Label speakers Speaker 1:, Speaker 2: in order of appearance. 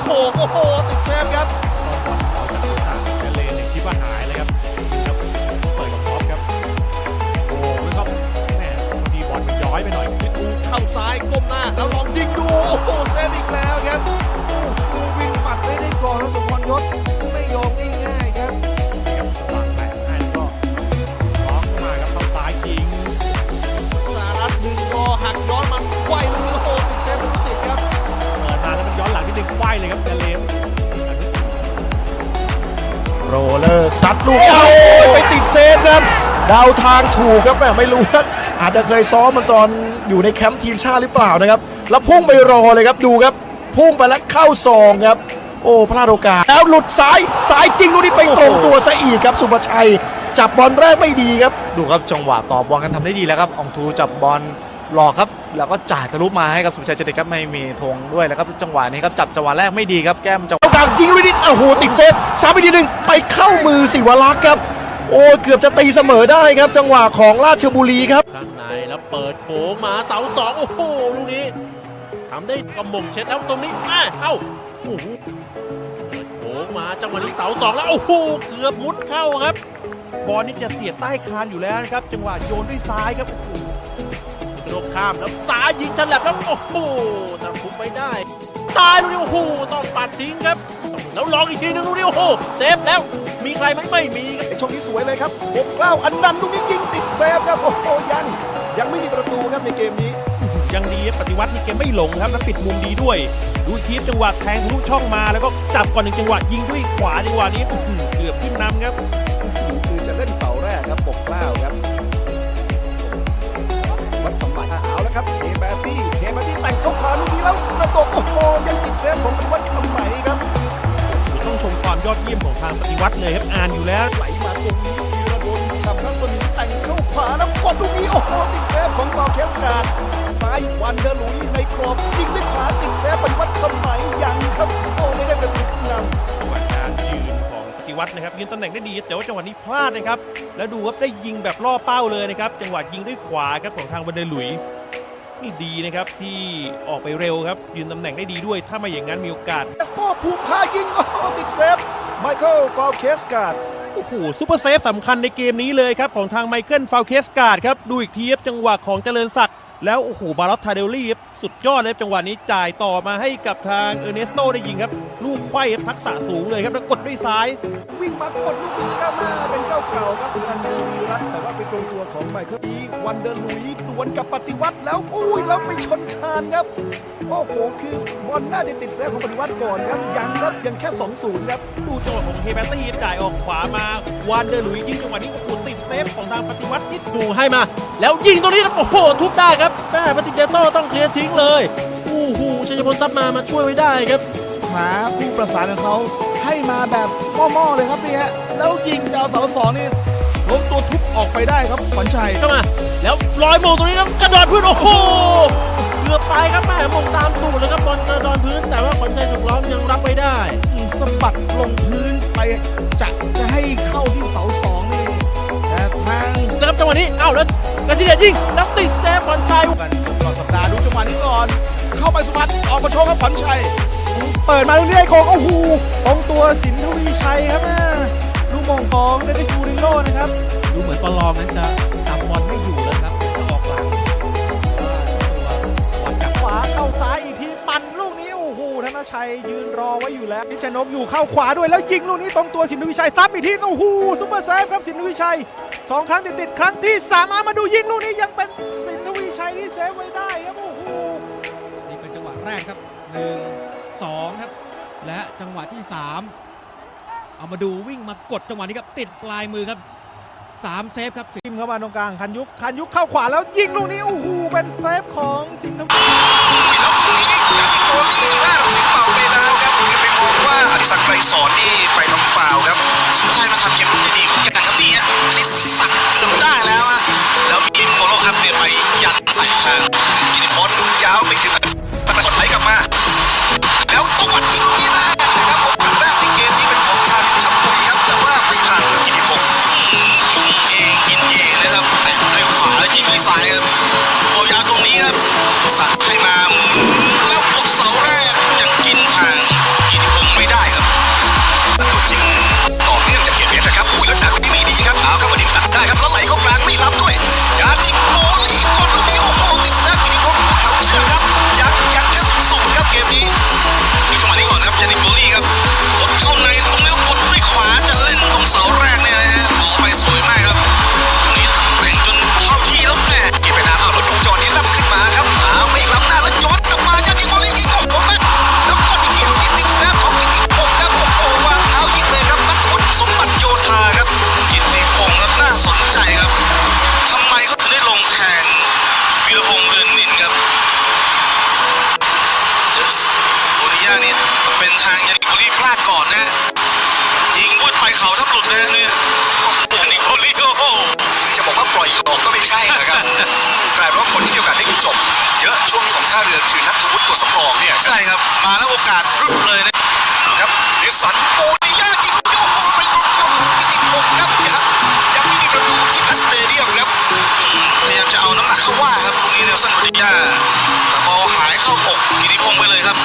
Speaker 1: โขกโอ้โหติดเซฟครับ
Speaker 2: เอาจากตัวต่างแกเลนเนี่ยคิดว่าหายเลยครับครับเปิดกับท็อปครับโอ้แล้วก็แม่บางทีบอลมันย้อยไปหน่อย
Speaker 1: ดูเข้าซ้ายก้มหน้าแล้วลองยิง โร
Speaker 2: เล
Speaker 1: อร์
Speaker 3: ซัดลูกโอ้ยไปติดเซฟครับเดาทางถูกครับแม่ไม่รู้ว่าอาจจะเคยซ้อมมันตอนอยู่ในแคมป์ทีมชาติหรือเปล่านะครับ แล้วพุ่งไปรอเลยครับดูครับ พุ่งไปแล้วเข้าซองครับ โอ้พลาดโอกาสแล้วหลุดซ้ายซ้ายจริงลูกนี้ไปตรงตัวซะอีกครับ สุภชัย จับบอลแรกไม่ดีครับ
Speaker 4: ดูครับจังหวะต่อบอลกันทำได้ดีแล้วครับอองทูจับบอลหลอกครับ แล้วก็จ่ายทะลุมาให้กับสุภชัยเจริญครับไม่มีธงด้วยแล้วครับจังหวะนี้ครับจับจังหวะแรกไม่ดีครับแก้มจัง หวะ
Speaker 3: โอกาสยิงลูกนี้โอ้โหติดเซฟซ้ำไปทีหนึ่งไปเข้ามือสิวรักษ์ครับ โอ้เกือบจะตีเสมอได้ครับ จังหวะของราชบุรีครับ
Speaker 2: ข้างในแล้วเปิดโค้งมาเสาสองโอ้โหลูกนี้ทำได้กระหม่อมเช็ดแล้วตรงนี้มาเอ้าโอ้โหเปิดโค้งมาจังหวะนี้เสาสองแล้วโอ้โหเกือบมุดเข้าครับ บอลนี่จะเสียบใต้คานอยู่แล้วนะครับ จังหวะโยนด้วยซ้ายครับโอ้โหกระโดดข้ามแล้วซ้ายยิงฉลับแล้วโอ้โหทำคุมไม่ได้ ซ้ายลูกนี้โอ้โหต้องปัดทิ้งครับ แล้วลองอีกทีนึงลูกนี้โอ้โหเซฟแล้ว มีใครไหมไม่มีครับ
Speaker 3: ไอช่วงนี้สวยเลยครับบกเกล้าอันนันต์ลูกนี้ยิงติดเซฟครับโอ้โหยังยังไม่มีประตูครับในเกมนี้
Speaker 2: ยังดีครับปฏิวัตินี่เกมไม่หลงครับแล้วปิดมุมดีด้วย ดูอีกทีจังหวะแทงทะลุช่องมาแล้วก็จับก่อนหนึ่งจังหวะยิงด้วยขวาจังหวะนี้อื้อหือเกือบขึ้นนำครับ
Speaker 3: เซฟของปฏิวัติทำไมครับ
Speaker 2: ต้องชมความยอดเยี่ยมของทางปฏิวัติเลยครับอ่านอยู่แล้ว
Speaker 3: ไหลมาตรงนี้ธีรดลชำนักสนิมแต่งเข้าขวาแล้วกดลูกนี้โอ้โหติดเซฟของฟาวเคสการ์ดซ้ายวันเดอร์ลุยในกรอบยิงด้วยขวาติดเซฟปฏิวัติทำไมยังครับโอ้ไม่ได้เป็นติดนำ
Speaker 2: จังหวะการยืนของปฏิวัตินะครับยืนตำแหน่งได้ดี แต่ว่าจังหวะนี้พลาดนะครับ แล้วดูครับได้ยิงแบบล่อเป้าเลยนะครับ จังหวะยิงด้วยขวาครับของทางบันเดหลุย นี่ดีนะครับที่ออกไปเร็วครับ ยืนตำแหน่งได้ดีด้วย ถ้าไม่อย่างนั้นมีโอกาส
Speaker 3: เอสโปผูกพายิงโอ้โหติดเซฟไมเคิลฟาวเคสการ์ด
Speaker 2: โอ้โหซูเปอร์เซฟสำคัญในเกมนี้เลยครับ ของทางไมเคิลฟาวเคสการ์ดครับ ดูอีกทีครับจังหวะของเจริญศักดิ์ แล้วโอ้โหบาลอตทาเดลลี่ครับสุดยอดเลยครับจังหวะนี้จ่ายต่อมาให้กับทางเออร์เนสโตได้ยิงครับ ลูกไขว้ครับทักษะสูงเลยครับแล้วกดด้วยซ้าย
Speaker 3: วิ่งมากดลูกนี้ครับมาเป็นเจ้าเก่าครับสุนันท์บุรีรัตน์แต่ว่าเป็นตรงตัวของไมเคิลอีวันเดอร์ลุยดวลกับปฏิวัติแล้วอุ้ยแล้วไปชนคานครับโอ้โหคือบอลน่าจะติดเซฟของปฏิวัติก่อนครับยังครับยังแค่2-0ครับ
Speaker 2: ดูจังหวะของเฮเบตตี้จ่ายออกขวามาวานเดอร์หลุยยิงจังหวะนี้โอ้โหติด เซฟของทางปฏิวัติยิงดูให้มา แล้วยิงตรงนี้นะโอ้โหทุบได้ครับแม่ปฏิเจโต้ต้องเคลียร์ทิ้งเลยโอ้โหชัยพลซับมามาช่วยไว้ได้ครับ
Speaker 5: หาผู้ประสานของเขาให้มาแบบหม้อๆเลยครับนี่ฮะแล้วยิงดาวเสาสองนี่ล้มตัวทุบออกไปได้ครับขวัญชัย
Speaker 2: เข้ามา แล้วลอยโมงตรงนี้แล้วกระโดดพื้นโอ้โหเกือบไปครับแม่มงตามสูตรเลยครับบอลกระโดดพื้น แต่ว่าขวัญใจสุขล้อมยังรับไม่ได้
Speaker 5: สะบัดลงพื้นไปจะจะให้เข้าที่เสา
Speaker 2: จังหวะนี้เอ้าแล้วกระชิเดียยิงแล้วติดเซฟขวัญชัย
Speaker 5: กันตลอดสัปดาห์ดูจังหวะนี้ก่อน เข้าไปสุพัฒน์ออกมาโชว์ครับขวัญชัย
Speaker 2: เปิดมาเรื่อยๆโค้งโอ้โหตรงตัวสินทวีชัยครับแม่ลูกโมงของเดนิสฟูริโลนะครับ ดูเหมือนปลองนั้นจะจับบอลไม่อยู่แล้วครับจะออกหลังบอลจากขวาเข้าซ้ายอีกทีปั่นลูกนี้โอ้โหธนชัยยืนรอไว้อยู่แล้วพิชนกอยู่เข้าขวาด้วยแล้วยิงลูกนี้ตรงตัวสินทวีชัยซับอีกทีโอ้โหซุปเปอร์เซฟครับสินทวีชัย สองครั้งติดๆครั้งที่สามเอามาดูยิงลูกนี้ยังเป็นสินทวีชัยที่เซฟไว้ได้ครับโอ้โห
Speaker 6: นี่เป็นจังหวะแรกครับ1 2ครับ และจังหวะที่3เอามาดูวิ่งมากดจังหวะนี้ครับติดปลายมือครับ3เซฟครับ
Speaker 2: ทิมเข้ามาตรงกลางคันยุกคันยุกเข้าขวาแล้วยิงลูกนี้โอ้โหเป็นเซฟของสิงห์ทวี
Speaker 7: โดนตีหน้าเราสิงเป่าไปแล้วครับคือไปมองว่าอดิศักดิ์ไกรสอนนี่ เขาทับหลุดแรงเลยอะนิโคลิโอจะบอกว่าปล่อยหลอกก็ไม่ใช่นะครับกลายเป็นว่าคนที่มีโอกาสได้จบ เยอะช่วงนี้ของท่าเรือคือนักธุฒิตัวสำรองเนี่ยใช่ครับ มาแล้วโอกาสพรึบเลยนะครับดิสันโอนิยาจิโยโอไปลงกองกิติพงศ์ครับยังยังมีประตูที่พัสเตเดียมครับพยายามจะเอาน้ำหนักเข้าว่าครับตรงนี้เนลสันโอนิยาแต่พอหายเข้าอก
Speaker 8: กิติพงศ์ไปเลยครับ